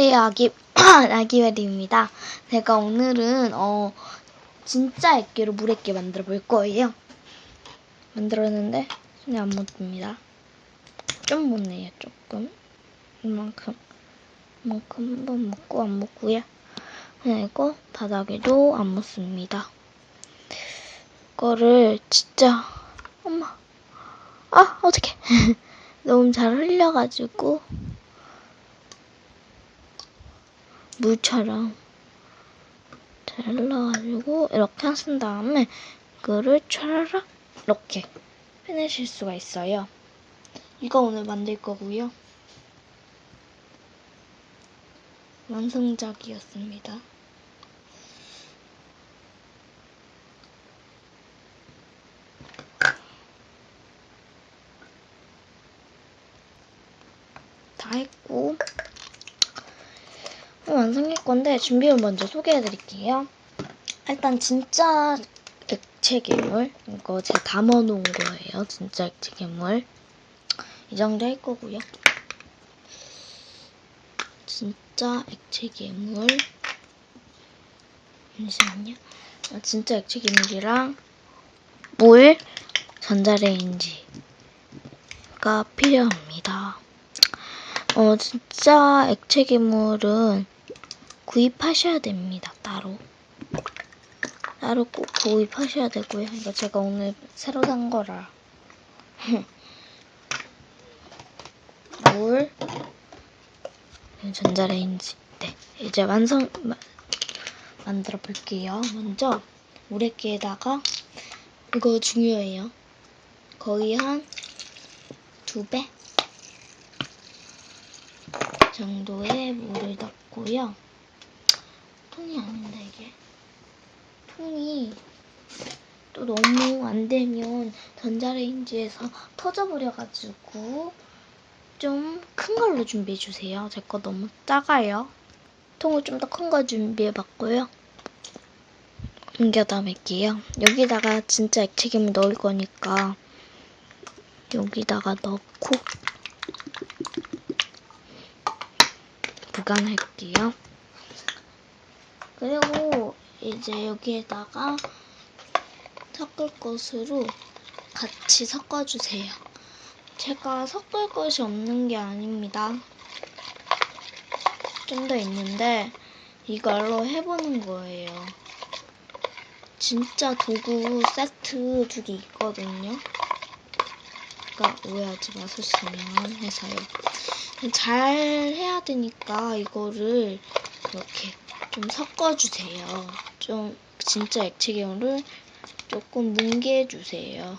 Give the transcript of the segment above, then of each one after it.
네, 아기, 아기베리입니다. 제가 오늘은, 어, 진짜 액기로 물액기 만들어 볼 거예요. 만들었는데, 손이 안 묻습니다. 좀 묻네요, 조금. 이만큼. 이만큼 한번 묻고 안 묻고요. 그리고 바닥에도 안 묻습니다. 이거를 진짜, 엄마. 아, 어떡해. 너무 잘 흘려가지고, 물처럼 잘 흘러가지고 이렇게 쓴 다음에 이거를 촤라락 이렇게 해내실 수가 있어요. 이거 오늘 만들 거고요. 완성작이었습니다. 다 했고 어, 완성할 건데 준비물 먼저 소개해 드릴게요. 일단 진짜 액체 괴물 이거 제가 담아 놓은 거예요. 진짜 액체 괴물 이 정도 할 거고요. 진짜 액체 괴물 잠시만요. 아, 진짜 액체 괴물이랑 물, 전자레인지가 필요합니다. 어, 진짜 액체 괴물은 구입하셔야 됩니다. 따로. 따로 꼭 구입하셔야 되고요. 이거 제가 오늘 새로 산 거라. 물, 전자레인지. 네, 이제 완성 마, 만들어 볼게요. 먼저 물액기에다가 이거 중요해요. 거의 한 두 배 정도의 물을 넣고요. 통이 아닌데 이게 통이 또 너무 안 되면 전자레인지에서 터져버려가지고 좀 큰 걸로 준비해 주세요. 제 거 너무 작아요. 통을 좀 더 큰 거 준비해 봤고요. 옮겨 담을게요. 여기다가 진짜 액체괴물 넣을 거니까 여기다가 넣고 보관할게요. 그리고 이제 여기에다가 섞을 것으로 같이 섞어주세요. 제가 섞을 것이 없는 게 아닙니다. 좀 더 있는데 이걸로 해보는 거예요. 진짜 도구 세트 두 개 있거든요. 그러니까 오해하지 마셨으면 해서요. 잘 해야 되니까 이거를 이렇게 좀 섞어주세요. 좀 진짜 액체계물을 조금 뭉개 해주세요.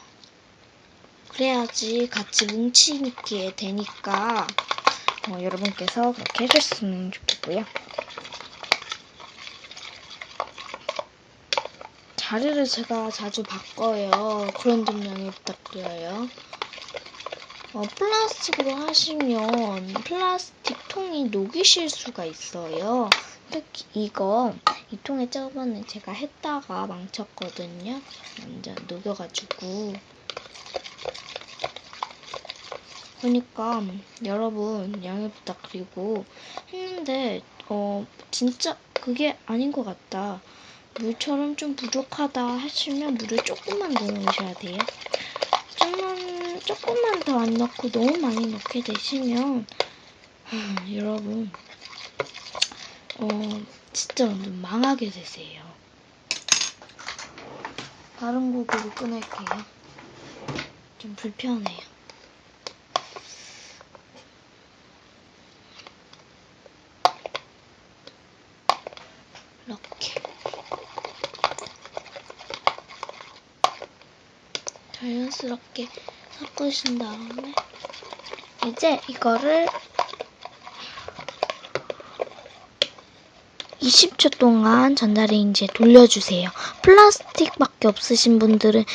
그래야지 같이 뭉치게 되니까 어, 여러분께서 그렇게 해줬으면 좋겠고요. 자리를 제가 자주 바꿔요. 그런 점 양해 부탁드려요. 어, 플라스틱으로 하시면 플라스틱 통이 녹이실 수가 있어요. 특히 이거 이 통에 저번에 제가 했다가 망쳤거든요. 완전 녹여가지고. 그러니까 여러분 양해 부탁드리고 했는데 어 진짜 그게 아닌 것 같다. 물처럼 좀 부족하다 하시면 물을 조금만 넣으셔야 돼요. 조금만, 조금만 더 안 넣고 너무 많이 넣게 되시면 하, 여러분 어 진짜 완전 망하게 되세요. 다른 고기로 끊을게요. 좀 불편해요. 이렇게 자연스럽게 섞으신 다음에 이제 이거를 20초 동안 전자레인지에 돌려주세요. 플라스틱밖에 없으신 분들은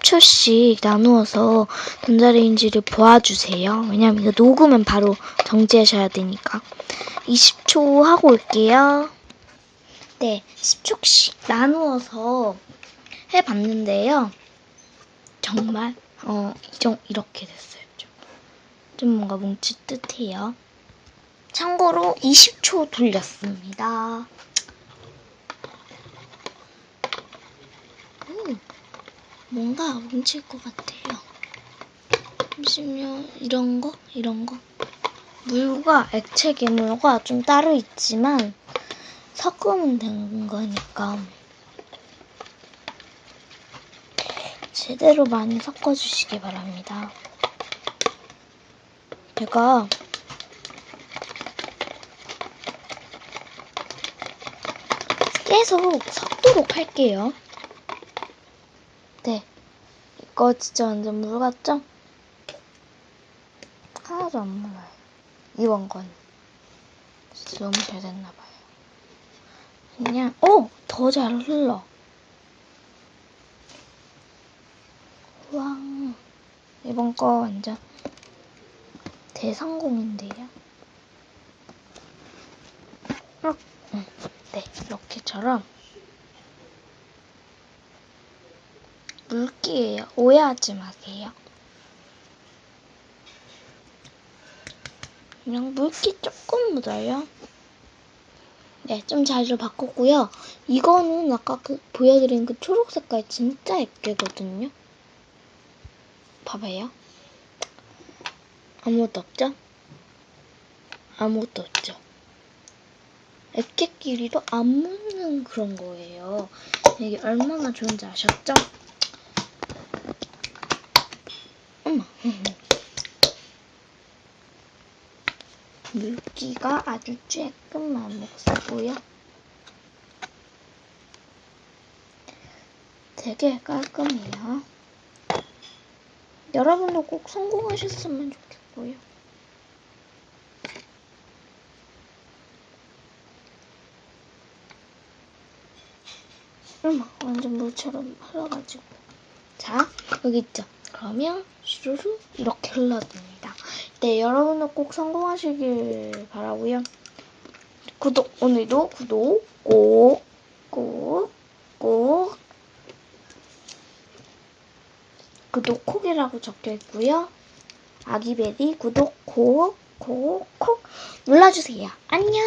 10초씩 나누어서 전자레인지를 보아주세요. 왜냐면 이거 녹으면 바로 정지하셔야 되니까. 20초 하고 올게요. 네, 10초씩 나누어서 해봤는데요. 정말 어, 이 정, 이렇게 됐어요. 좀, 좀 뭔가 뭉치듯해요. 참고로 20초 돌렸습니다. 음, 뭔가 뭉칠 것 같아요. 잠시만요. 이런 거? 이런 거? 물과 액체 괴물과 좀 따로 있지만 섞으면 되는 거니까 제대로 많이 섞어주시기 바랍니다. 제가 계속 섞도록 할게요. 네. 이거 진짜 완전 물 같죠? 하나도 안 물어요. 이번 건. 진짜 너무 잘 됐나봐요. 그냥, 오! 더 잘 흘러. 이번 거 완전 대성공인데요. 네, 이렇게처럼 물기예요. 오해하지 마세요. 그냥 물기 조금 묻어요. 네, 좀 자주 바꿨고요. 이거는 아까 그 보여드린 그 초록 색깔 진짜 예쁘거든요. 봐봐요. 아무것도 없죠? 아무것도 없죠? 액체끼리도 안 묻는 그런 거예요. 이게 얼마나 좋은지 아셨죠? 어머. 물기가 아주 쬐끔만 먹었고요. 되게 깔끔해요. 여러분도 꼭 성공하셨으면 좋겠고요. 어머, 완전 물처럼 흘러가지고. 자, 여기 있죠? 그러면 슈루루 이렇게 흘러듭니다. 네, 여러분도 꼭 성공하시길 바라고요. 구독, 오늘도 구독 꼭, 꼭, 꼭 구독 콕이라고 적혀 있고요. 아기베리 구독 콕, 콕, 콕 눌러주세요. 안녕!